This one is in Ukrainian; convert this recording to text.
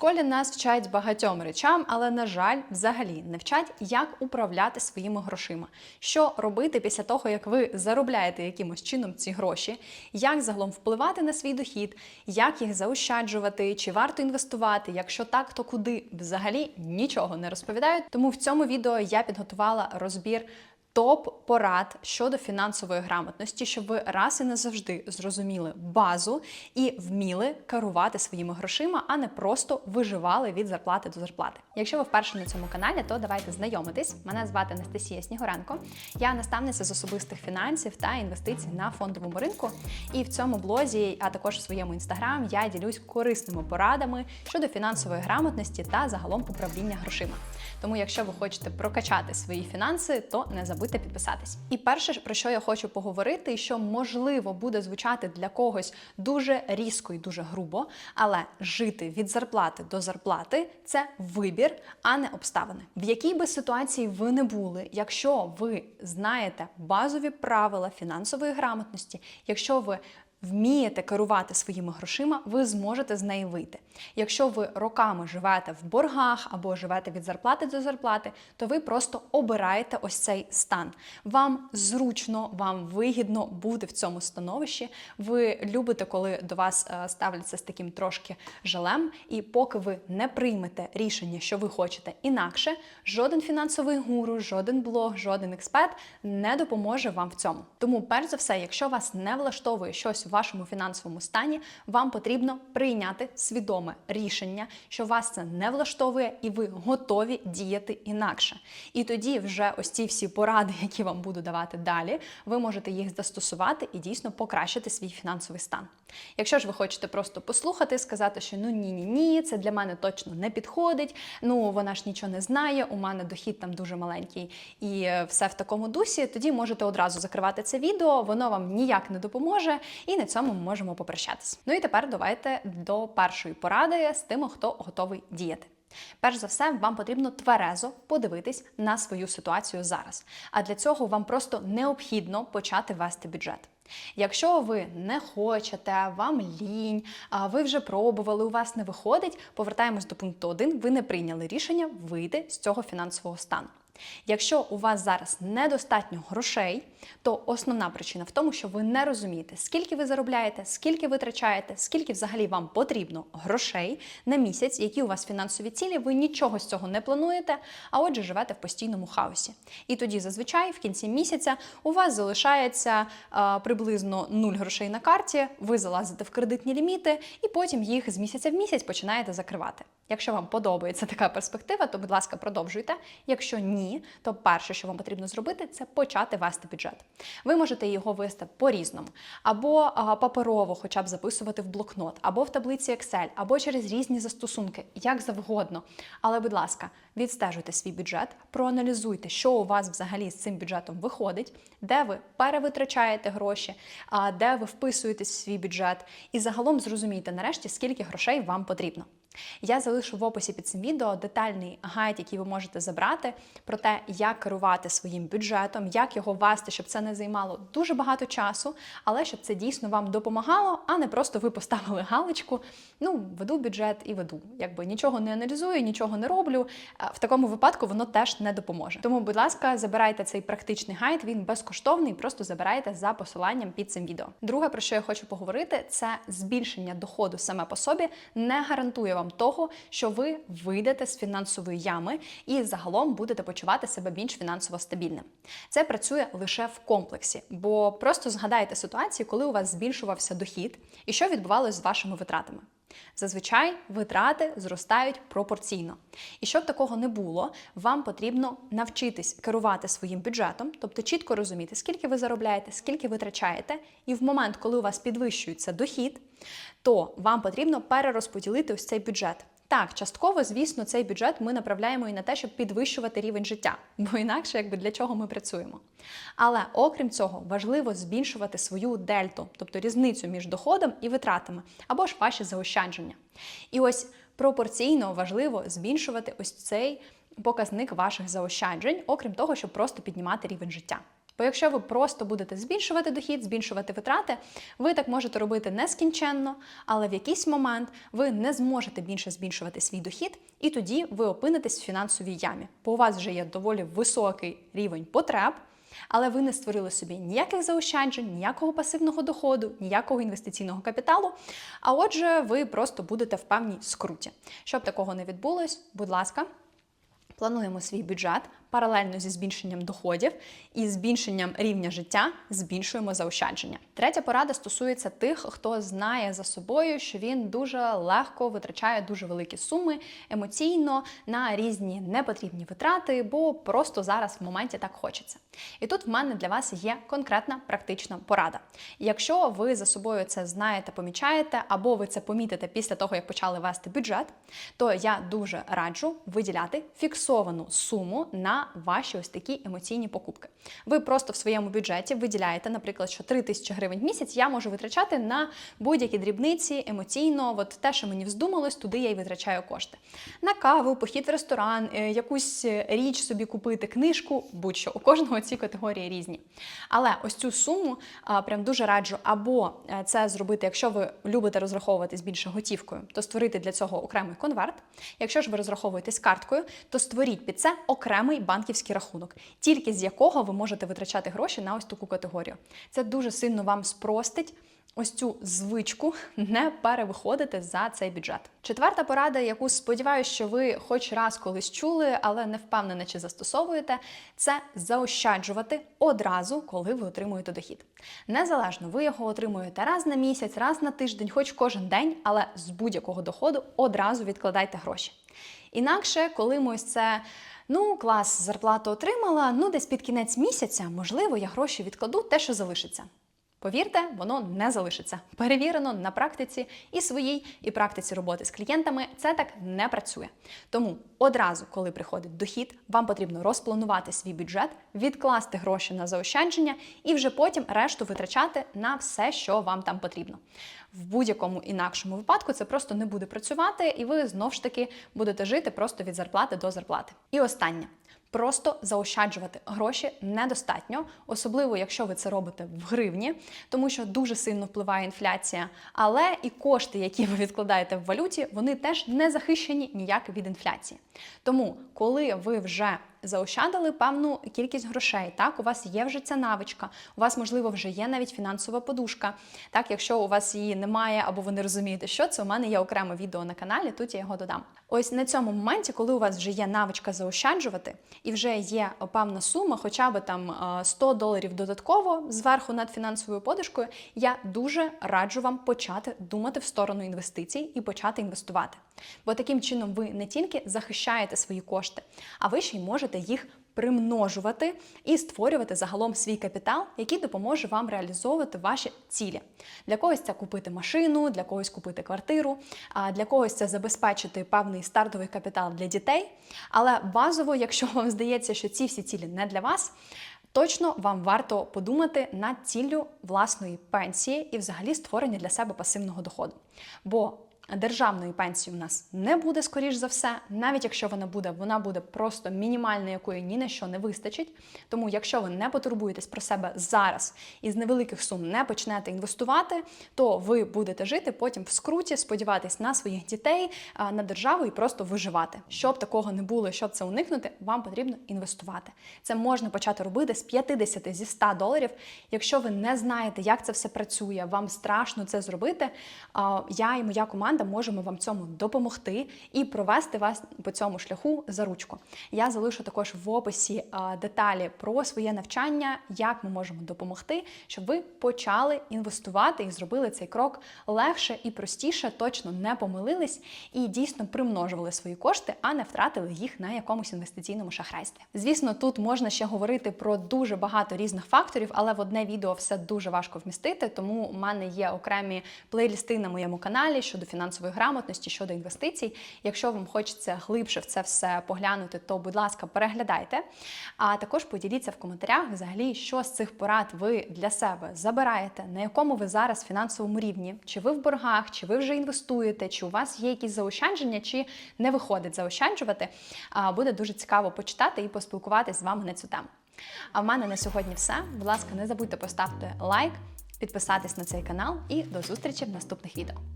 школі нас вчать багатьом речам, але на жаль, взагалі не вчать, як управляти своїми грошима, що робити після того, як ви заробляєте якимось чином ці гроші, як загалом впливати на свій дохід, як їх заощаджувати, чи варто інвестувати. Якщо так, то куди взагалі нічого не розповідають. Тому в цьому відео я підготувала розбір. Топ порад щодо фінансової грамотності, щоб ви раз і назавжди зрозуміли базу і вміли керувати своїми грошима, а не просто виживали від зарплати до зарплати. Якщо ви вперше на цьому каналі, то давайте знайомитись. Мене звати Анастасія Снігуренко. Я наставниця з особистих фінансів та інвестицій на фондовому ринку. І в цьому блозі, а також в своєму інстаграм, я ділюсь корисними порадами щодо фінансової грамотності та загалом управління грошима. Тому, якщо ви хочете прокачати свої фінанси, то не забудьте підписатись. І перше, про що я хочу поговорити, що можливо буде звучати для когось дуже різко і дуже грубо, але жити від зарплати до зарплати це вибір, а не обставини. В якій би ситуації ви не були, якщо ви знаєте базові правила фінансової грамотності, якщо ви вмієте керувати своїми грошима, ви зможете з неї вийти. Якщо ви роками живете в боргах або живете від зарплати до зарплати, то ви просто обираєте ось цей стан. Вам зручно, вам вигідно бути в цьому становищі. Ви любите, коли до вас е, ставляться з таким трошки жалем, і поки ви не приймете рішення, що ви хочете інакше, жоден фінансовий гуру, жоден блог, жоден експерт не допоможе вам в цьому. Тому, перш за все, якщо вас не влаштовує щось вашому фінансовому стані, вам потрібно прийняти свідоме рішення, що вас це не влаштовує, і ви готові діяти інакше. І тоді вже ось ці всі поради, які вам буду давати далі, ви можете їх застосувати і дійсно покращити свій фінансовий стан. Якщо ж ви хочете просто послухати, сказати, що ну ні, ні, ні, це для мене точно не підходить. Ну вона ж нічого не знає, у мене дохід там дуже маленький і е, все в такому дусі, тоді можете одразу закривати це відео, воно вам ніяк не допоможе, і на цьому ми можемо попрощатись. Ну і тепер давайте до першої поради з тими, хто готовий діяти. Перш за все, вам потрібно тверезо подивитись на свою ситуацію зараз. А для цього вам просто необхідно почати вести бюджет. Якщо ви не хочете, вам лінь, ви вже пробували, у вас не виходить, повертаємось до пункту 1, ви не прийняли рішення вийти з цього фінансового стану. Якщо у вас зараз недостатньо грошей, то основна причина в тому, що ви не розумієте, скільки ви заробляєте, скільки витрачаєте, скільки взагалі вам потрібно грошей на місяць, які у вас фінансові цілі, ви нічого з цього не плануєте, а отже, живете в постійному хаосі. І тоді зазвичай в кінці місяця у вас залишається а, приблизно 0 грошей на карті, ви залазите в кредитні ліміти, і потім їх з місяця в місяць починаєте закривати. Якщо вам подобається така перспектива, то, будь ласка, продовжуйте. Якщо ні, то перше, що вам потрібно зробити, це почати вести бюджет. Ви можете його вести по-різному, або паперово, хоча б записувати в блокнот, або в таблиці Excel, або через різні застосунки, як завгодно. Але, будь ласка, відстежуйте свій бюджет, проаналізуйте, що у вас взагалі з цим бюджетом виходить, де ви перевитрачаєте гроші, де ви вписуєтесь в свій бюджет, і загалом зрозумійте нарешті, скільки грошей вам потрібно. Я залишу в описі під цим відео детальний гайд, який ви можете забрати, про те, як керувати своїм бюджетом, як його вести, щоб це не займало дуже багато часу, але щоб це дійсно вам допомагало, а не просто ви поставили галочку. Ну, веду бюджет і веду. Якби нічого не аналізую, нічого не роблю. В такому випадку воно теж не допоможе. Тому, будь ласка, забирайте цей практичний гайд, він безкоштовний, просто забирайте за посиланням під цим відео. Друге, про що я хочу поговорити, це збільшення доходу саме по собі не гарантує вам того, що ви вийдете з фінансової ями і загалом будете почувати себе більш фінансово стабільним. Це працює лише в комплексі, бо просто згадайте ситуацію, коли у вас збільшувався дохід і що відбувалося з вашими витратами. Зазвичай витрати зростають пропорційно. І щоб такого не було, вам потрібно навчитись керувати своїм бюджетом, тобто чітко розуміти, скільки ви заробляєте, скільки витрачаєте, і в момент, коли у вас підвищується дохід, то вам потрібно перерозподілити ось цей бюджет. Так, частково, звісно, цей бюджет ми направляємо і на те, щоб підвищувати рівень життя, бо інакше, якби для чого ми працюємо. Але окрім цього, важливо збільшувати свою дельту, тобто різницю між доходом і витратами, або ж ваші заощадження. І ось пропорційно важливо збільшувати ось цей показник ваших заощаджень, окрім того, щоб просто піднімати рівень життя. Бо якщо ви просто будете збільшувати дохід, збільшувати витрати, ви так можете робити нескінченно, але в якийсь момент ви не зможете більше збільшувати свій дохід, і тоді ви опинитесь в фінансовій ямі. Бо у вас вже є доволі високий рівень потреб. Але ви не створили собі ніяких заощаджень, ніякого пасивного доходу, ніякого інвестиційного капіталу. А отже, ви просто будете в певній скруті. Щоб такого не відбулось, будь ласка, плануємо свій бюджет паралельно зі збільшенням доходів і збільшенням рівня життя збільшуємо заощадження. Третя порада стосується тих, хто знає за собою, що він дуже легко витрачає дуже великі суми емоційно на різні непотрібні витрати, бо просто зараз в моменті так хочеться. І тут в мене для вас є конкретна практична порада. Якщо ви за собою це знаєте, помічаєте, або ви це помітите після того, як почали вести бюджет, то я дуже раджу виділяти фіксовану суму на ваші ось такі емоційні покупки. Ви просто в своєму бюджеті виділяєте, наприклад, що 3 тисячі гривень в місяць я можу витрачати на будь-які дрібниці емоційно, от те, що мені вздумалось, туди я й витрачаю кошти. На каву, похід в ресторан, е, якусь річ собі купити, книжку, будь-що. У кожного ці категорії різні. Але ось цю суму прям дуже раджу, або е, це зробити, якщо ви любите розраховуватись більше готівкою, то створити для цього окремий конверт. Якщо ж ви розраховуєтесь карткою, то створіть під це окремий банківський рахунок, тільки з якого ви можете витрачати гроші на ось таку категорію. Це дуже сильно вам спростить. Ось цю звичку не перевиходити за цей бюджет. Четверта порада, яку сподіваюся, що ви хоч раз колись чули, але не впевнена, чи застосовуєте, це заощаджувати одразу, коли ви отримуєте дохід. Незалежно, ви його отримуєте раз на місяць, раз на тиждень, хоч кожен день, але з будь-якого доходу одразу відкладайте гроші. Інакше, коли ми ось це. Ну, клас, зарплату отримала. Ну, десь під кінець місяця, можливо, я гроші відкладу те, що залишиться. Повірте, воно не залишиться. Перевірено на практиці і своїй, і практиці роботи з клієнтами це так не працює. Тому одразу, коли приходить дохід, вам потрібно розпланувати свій бюджет, відкласти гроші на заощадження і вже потім решту витрачати на все, що вам там потрібно. В будь-якому інакшому випадку це просто не буде працювати, і ви знов ж таки будете жити просто від зарплати до зарплати. І останнє. Просто заощаджувати гроші недостатньо, особливо якщо ви це робите в гривні, тому що дуже сильно впливає інфляція. Але і кошти, які ви відкладаєте в валюті, вони теж не захищені ніяк від інфляції. Тому, коли ви вже заощадили певну кількість грошей. Так, у вас є вже ця навичка, у вас, можливо, вже є навіть фінансова подушка. Так, якщо у вас її немає або ви не розумієте, що це, у мене є окреме відео на каналі, тут я його додам. Ось на цьому моменті, коли у вас вже є навичка заощаджувати, і вже є певна сума, хоча б там 100 доларів додатково зверху над фінансовою подушкою, я дуже раджу вам почати думати в сторону інвестицій і почати інвестувати. Бо таким чином ви не тільки захищаєте свої кошти, а ви ще й можете їх примножувати і створювати загалом свій капітал, який допоможе вам реалізовувати ваші цілі. Для когось це купити машину, для когось купити квартиру, для когось це забезпечити певний стартовий капітал для дітей. Але базово, якщо вам здається, що ці всі цілі не для вас. Точно вам варто подумати над ціллю власної пенсії і, взагалі, створення для себе пасивного доходу. Бо Державної пенсії у нас не буде, скоріш за все, навіть якщо вона буде, вона буде просто мінімальна, якої ні на що не вистачить. Тому, якщо ви не потурбуєтесь про себе зараз і з невеликих сум не почнете інвестувати, то ви будете жити потім в скруті, сподіватись на своїх дітей, на державу і просто виживати. Щоб такого не було, щоб це уникнути, вам потрібно інвестувати. Це можна почати робити з 50 зі 100 доларів. Якщо ви не знаєте, як це все працює, вам страшно це зробити. Я і моя команда команда можемо вам цьому допомогти і провести вас по цьому шляху за ручку. Я залишу також в описі деталі про своє навчання, як ми можемо допомогти, щоб ви почали інвестувати і зробили цей крок легше і простіше, точно не помилились і дійсно примножували свої кошти, а не втратили їх на якомусь інвестиційному шахрайстві. Звісно, тут можна ще говорити про дуже багато різних факторів, але в одне відео все дуже важко вмістити, тому у мене є окремі плейлісти на моєму каналі щодо фінансового фінансової грамотності щодо інвестицій. Якщо вам хочеться глибше в це все поглянути, то, будь ласка, переглядайте. А також поділіться в коментарях, взагалі, що з цих порад ви для себе забираєте, на якому ви зараз фінансовому рівні, чи ви в боргах, чи ви вже інвестуєте, чи у вас є якісь заощадження, чи не виходить заощаджувати. Буде дуже цікаво почитати і поспілкуватися з вами на цю тему. А в мене на сьогодні все. Будь ласка, не забудьте поставити лайк, підписатись на цей канал і до зустрічі в наступних відео.